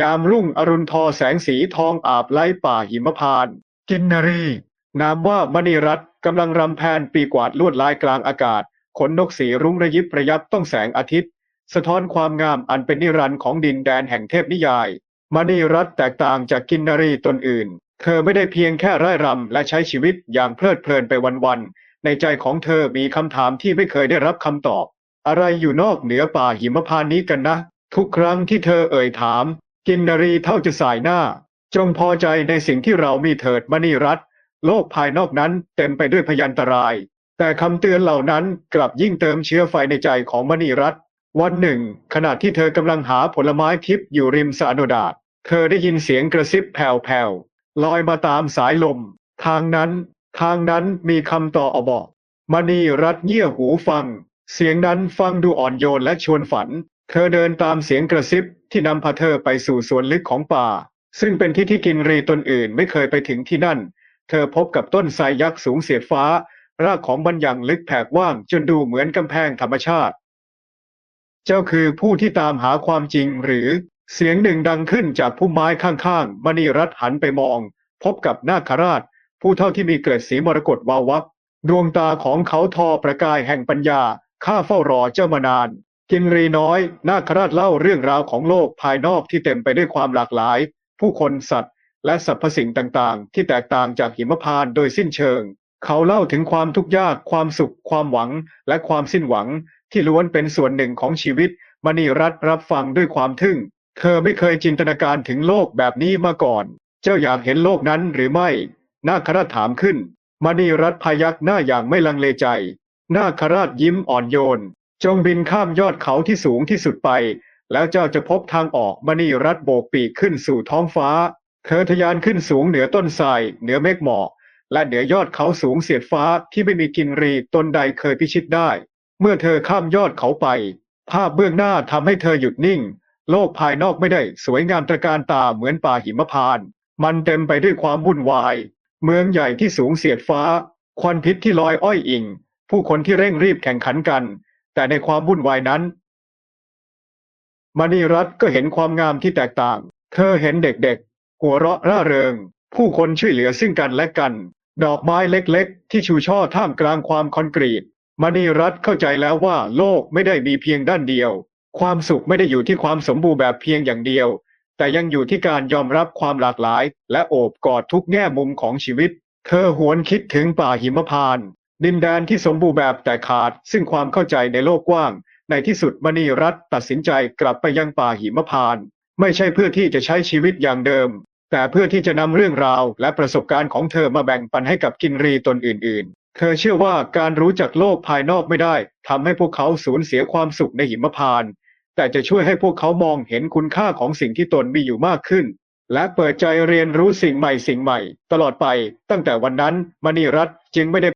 ยามรุ่งอรุณทอแสงสีทองอาบไล้ป่าหิมพานต์กินนรี นามว่ามณีรัตน์กำลังรำแพนปีกวาดลวดลายกลางอากาศ ขนนกสีรุ้งระยิบระยับต้องแสงอาทิตย์ สะท้อนความงามอันเป็นนิรันดร์ของดินแดนแห่งเทพนิยาย มณีรัตน์แตกต่างจากกินนรีตนอื่น เธอไม่ได้เพียงแค่ร่ายรำและใช้ชีวิตอย่างเพลิดเพลินไปวันๆในใจของเธอมีคำถามที่ไม่เคยได้รับคำตอบ อะไรอยู่นอกเหนือป่าหิมพานต์นี้กันนะ ทุกครั้งที่เธอเอ่ยถาม กินนรีเท่าจะสายหน้า จงพอใจในสิ่งที่เรามีเถิดมณีรัตน์โลกภายนอกนั้นเต็มไปด้วยพยันตราย แต่คำเตือนเหล่านั้นกลับยิ่งเติมเชื้อไฟในใจของมณีรัตน์วันหนึ่ง ขณะที่เธอกำลังหาผลไม้ทิพย์อยู่ริมสระนดาตเธอได้ยินเสียงกระซิบแผ่วๆลอยมาตามสายลม ทางนั้น ทางนั้นมีคำต่ออบอกมณีรัตเงี่ยหูฟัง เสียงนั้นฟังดูอ่อนโยนและชวนฝัน เธอเดินตามเสียงกระซิบที่นำพาเธอไปสู่สวนลึกของป่า ซึ่งเป็นที่ที่กินรีตนอื่นไม่เคยไปถึงที่นั่น เธอพบกับต้นไทรยักษ์สูงเสียดฟ้า รากของมันอย่างลึกแผกว้างจนดูเหมือนกำแพงธรรมชาติ เจ้าคือผู้ที่ตามหาความจริงหรือ เสียงหนึ่งดังขึ้นจากพุ่มไม้ข้างๆมณีรัตหันไปมอง พบกับนาคราช ผู้เท่าที่มีเกล็ดสีมรกตวาววับดวงตาของเขาทอประกายแห่งปัญญาข้าเฝ้ารอเจ้ามานาน กินรีน้อย นาคราชเล่าเรื่องราวของโลกภายนอกที่เต็มไปด้วยความหลากหลาย ผู้คนสัตว์ และสรรพสิ่งต่างๆ ที่แตกต่างจากหิมพานต์โดยสิ้นเชิง เขาเล่าถึงความทุกข์ยาก ความสุข ความหวัง และความสิ้นหวัง ที่ล้วนเป็นส่วนหนึ่งของชีวิตมณีรัตรับฟังด้วยความทึ่ง เธอไม่เคยจินตนาการถึงโลกแบบนี้มาก่อน เจ้าอยากเห็นโลกนั้นหรือไม่ นาคราชถามขึ้นมณีรัตพยักหน้าอย่างไม่ลังเลใจ นาคราชยิ้มอ่อนโยน จงบินข้ามยอดเขาที่สูงที่สุดไป แล้วเจ้าจะพบทางออกมณีรัตน์โบกปีกขึ้นสู่ท้องฟ้า เธอทะยานขึ้นสูงเหนือต้นไทรเหนือเมฆหมอกและเหนือยอดเขาสูงเสียดฟ้าที่ไม่มีกินรีตนใดเคยพิชิตได้ เมื่อเธอข้ามยอดเขาไป ภาพเบื้องหน้าทำให้เธอหยุดนิ่ง โลกภายนอกไม่ได้สวยงามตระการตาเหมือนป่าหิมพาน มันเต็มไปด้วยความวุ่นวาย เมืองใหญ่ที่สูงเสียดฟ้า ควันพิษที่ลอยอ้อยอิง ผู้คนที่เร่งรีบแข่งขันกัน แต่ในความวุ่นวายนั้น มณีรัตน์ก็เห็นความงามที่แตกต่าง เธอเห็นเด็กๆ หัวเราะร่าเริง ผู้คนช่วยเหลือซึ่งกันและกัน ดอกไม้เล็กๆ ที่ชูช่อท่ามกลางความคอนกรีต มณีรัตน์เข้าใจแล้วว่าโลกไม่ได้มีเพียงด้านเดียว ความสุขไม่ได้อยู่ที่ความสมบูรณ์แบบเพียงอย่างเดียว แต่ยังอยู่ที่การยอมรับความหลากหลาย และโอบกอดทุกแง่มุมของชีวิต เธอหวนคิดถึงป่าหิมพานต์ ดินแดนที่สมบูรณ์แบบแต่ขาดซึ่งความเข้าใจในโลกกว้าง ในที่สุดมณีรัตตัดสินใจกลับไปยังป่าหิมพานต์ไม่ใช่เพื่อที่จะใช้ชีวิตอย่างเดิม แต่เพื่อที่จะนำเรื่องราวและประสบการณ์ของเธอมาแบ่งปันให้กับกินรีตนอื่น ๆ เธอเชื่อว่าการรู้จักโลกภายนอกไม่ได้ทำให้พวกเขาสูญเสียความสุขในหิมพานต์แต่จะช่วยให้พวกเขามองเห็นคุณค่าของสิ่งที่ตนมีอยู่มากขึ้น และเปิดใจเรียนรู้สิ่งใหม่สิ่งใหม่ ตลอดไป ตั้งแต่วันนั้นมณีรัตจึงไม่ได้